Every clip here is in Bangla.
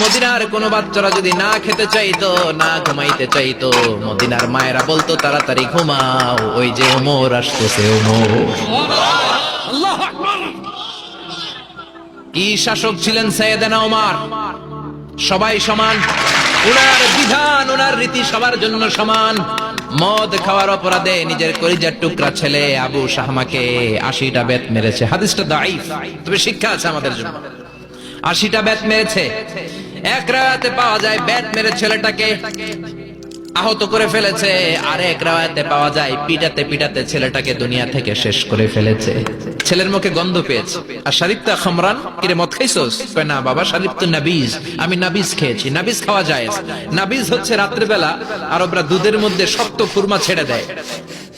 মদিনার কোনো বাচ্চারা যদি না খেতে চাইতো না ঘুমাইতে চাইতো মদিনার মায়েরা বলতো তাড়াতাড়ি ঘুমাও ওই যে ওমর আসতেছে ওমর। কি শাসক ছিলেন সৈয়দানা ওমর? সবাই সমান? উনার বিধান উনার রীতি সবার জন্য সমান। মদ খাওয়ার অপরাধে নিজের কলিজার টুকরা ছেলে আবু শাহমাকে আশিটা বেত মেরেছে। হাদিসটা দাইফ তবে শিক্ষা আছে আমাদের জন্য। আশিটা ব্যাট মেরেছে। এক রাতে পাওয়া যায় ব্যাট মেরে ছেলেটাকে। আহত করে ফেলেছে। আর এক রাতে পাওয়া যায় পিটাতে পিটাতে ছেলেটাকে দুনিয়া থেকে শেষ করে ফেলেছে। ছেলের মুখে গন্ধ পেয়েছে। আর শারিফতা খামরান, কিরে, মদ খাইছোস? কয় না, বাবা, শারিফ তো নাবিজ। আমি নাবিজ খেয়েছি। নাবিজ খাওয়া যায় নাবিজ হচ্ছে রাত্রেবেলা আরবরা দুধের মধ্যে শক্ত খুরমা ছেড়ে দেয়।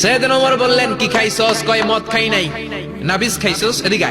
সৈয়দনা ওমর বললেন কি খাইছস কয় মদ খাই নাই নাবিস খাইছস এদিকে।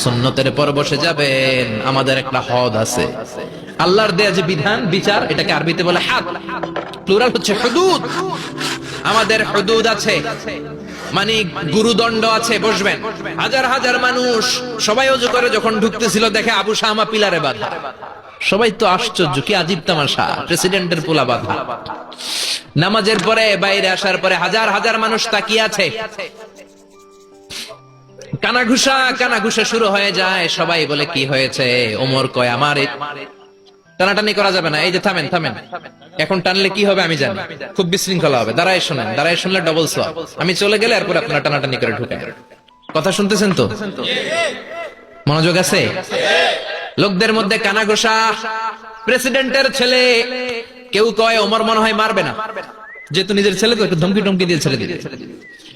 সুন্নতের পর বসে যাবেন। আমাদের একটা হদ আছে। আল্লাহর দেয়া যে বিধান, বিচার, এটাকে আরবিতে বলে হাদ। প্লুরাল হচ্ছে হুদুদ। আমাদের হুদুদ আছে। মানে গুরুদণ্ড আছে, বসবেন। হাজার হাজার মানুষ সবাই অজু করে যখন ঢুকতেছিল, দেখে আবু শাহমা পিলারে বাধা। সবাই তো আশ্চর্য, কি আজীব তামাশা, প্রেসিডেন্টের পোলা বাধা। নামাজের পরে, বাইরে আসার পরে হাজার হাজার মানুষ তাকিয়ে আছে। কানাঘুষা কানাঘুষা শুরু হয়ে যায়। সবাই বলে, কি হয়েছে? ওমর কয়, আমার টানাটানি করা যাবে না। এই যে, থামেন থামেন। এখন টানলে কি হবে আমি জানি। খুব বিশৃঙ্খলা হবে। দাঁড়ায় শোনেন, দাঁড়ায় শুনলে ডবল সোয়াব আমি চলে গেলে এরপর আপনারা টানাটানি করে ঢুকেন কথা শুনতেছেন তো? মনোযোগ আছে? লোকদের মধ্যে কানাঘোষা, প্রেসিডেন্টের ছেলে, কেউ কয়, ওমর মনে হয় মারবে না। যেহেতু নিজের ছেলে তো একটু ধমকি টমকি দিয়ে ছেড়ে দিবে।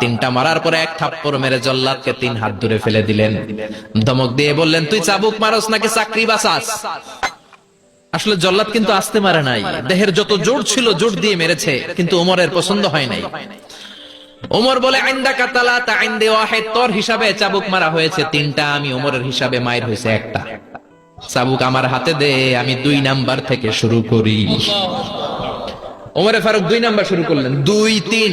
তিনটা মারার পরে এক মেরে তিন হাত ফেলে দিলেন। দিয়ে বললেন, তুই চাবুক মারস নাকি চাকরি আসলে জল্লাদ কিন্তু আসতে মারে নাই। দেহের যত জোর ছিল, জোর দিয়ে মেরেছে, কিন্তু ওমরের পছন্দ হয় নাই। ওমর বলে আইন্দা কাতালা তা তোর হিসাবে চাবুক মারা হয়েছে তিনটা, আমি ওমরের হিসাবে মায়ের হয়েছে একটা। চাবুক আমার হাতে দে, আমি দুই নাম্বার থেকে শুরু করি। ওমরে ফারুক দুই নাম্বার শুরু করলেন। দুই, তিন।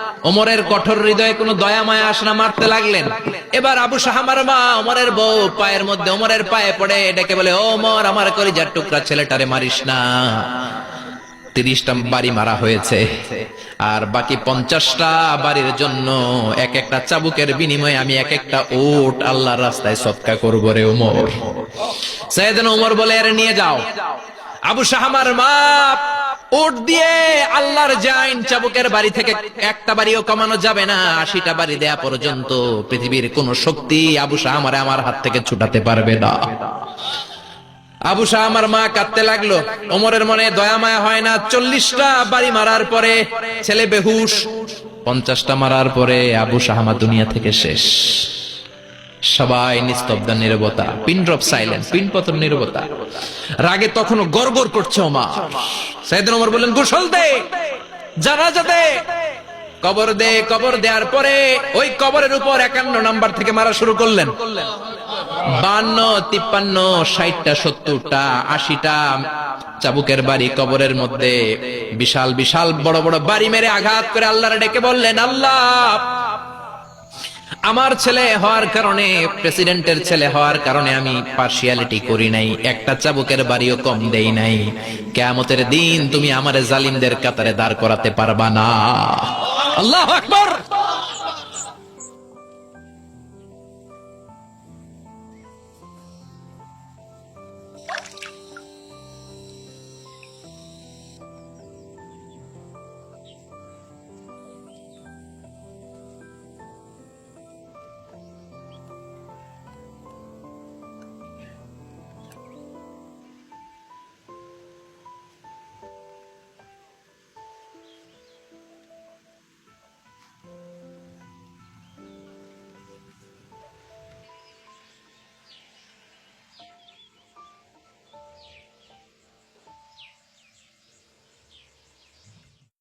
ওমরের কঠোর হৃদয়ে কোনো দয়া মায়া আসনা মারতে লাগলেন। এবার আবু সাহামার মা ওমরের বউ পায়ের মধ্যে ওমরের পায়ে পড়ে ডেকে বলে ওমর, আমার কলিজার টুকরা ছেলেটারে মারিস না। তিরিশটা বাড়ি মারা হয়েছে। আর বাকি পঞ্চাশটা বাড়ির জন্য এক একটা চাবুকের বিনিময়ে আমি এক একটা ওট আল্লাহর রাস্তায় সৎকা করব রে উমর সৈয়দন উমর বলে, এর নিয়ে যাও। আবু শাহামার মা ওট দিয়ে আল্লাহর জাইন চাবুকের বাড়ি থেকে একটা বাড়িও কমানো যাবে না, আশিটা বাড়ি দেয়া পর্যন্ত পৃথিবীর কোন শক্তি আবু শাহামারে আমার হাত থেকে ছুটাতে পারবে না। আবু শাহ আমার মা কাঁদতে লাগল। ওমরের মনে দয়া মায়া হয় না, চল্লিশটা বাড়ি মারার পরে ছেলে বেহুশ, পঞ্চাশটা মারার পরে আবু শাহ আমার দুনিয়া থেকে শেষ। সবাই নিস্তব্ধ, নিরবতা, পিন ড্রপ সাইলেন্স পিন পতন, নিরবতা। রাগে তখনও গড়গড় করছে ওমা সাইদিন ওমর বললেন, গোসল দে, জানাজা দে। কবর দে, কবর দেওয়ার পরে ওই কবরের উপর একান্ন নাম্বার থেকে মারা শুরু করলেন। বান্ন, তিপ্পান্ন, ষাটটা, সত্তরটা, আশিটা চাবুকের বাড়ি কবরের মধ্যে বিশাল বিশাল বড় বড় বাড়ি মেরে আঘাত করে আল্লাহরে ডেকে বললেন, আল্লাহ আমার ছেলে হওয়ার কারণে প্রেসিডেন্টের ছেলে হওয়ার কারণে আমি পার্সিয়ালিটি করি নাই, একটা চাবুকের বাড়িও কম দেই নাই। কেয়ামতের দিন তুমি আমার জালিমদের কাতারে দাঁড় করাতে পারবা না। আল্লাহ আকবর!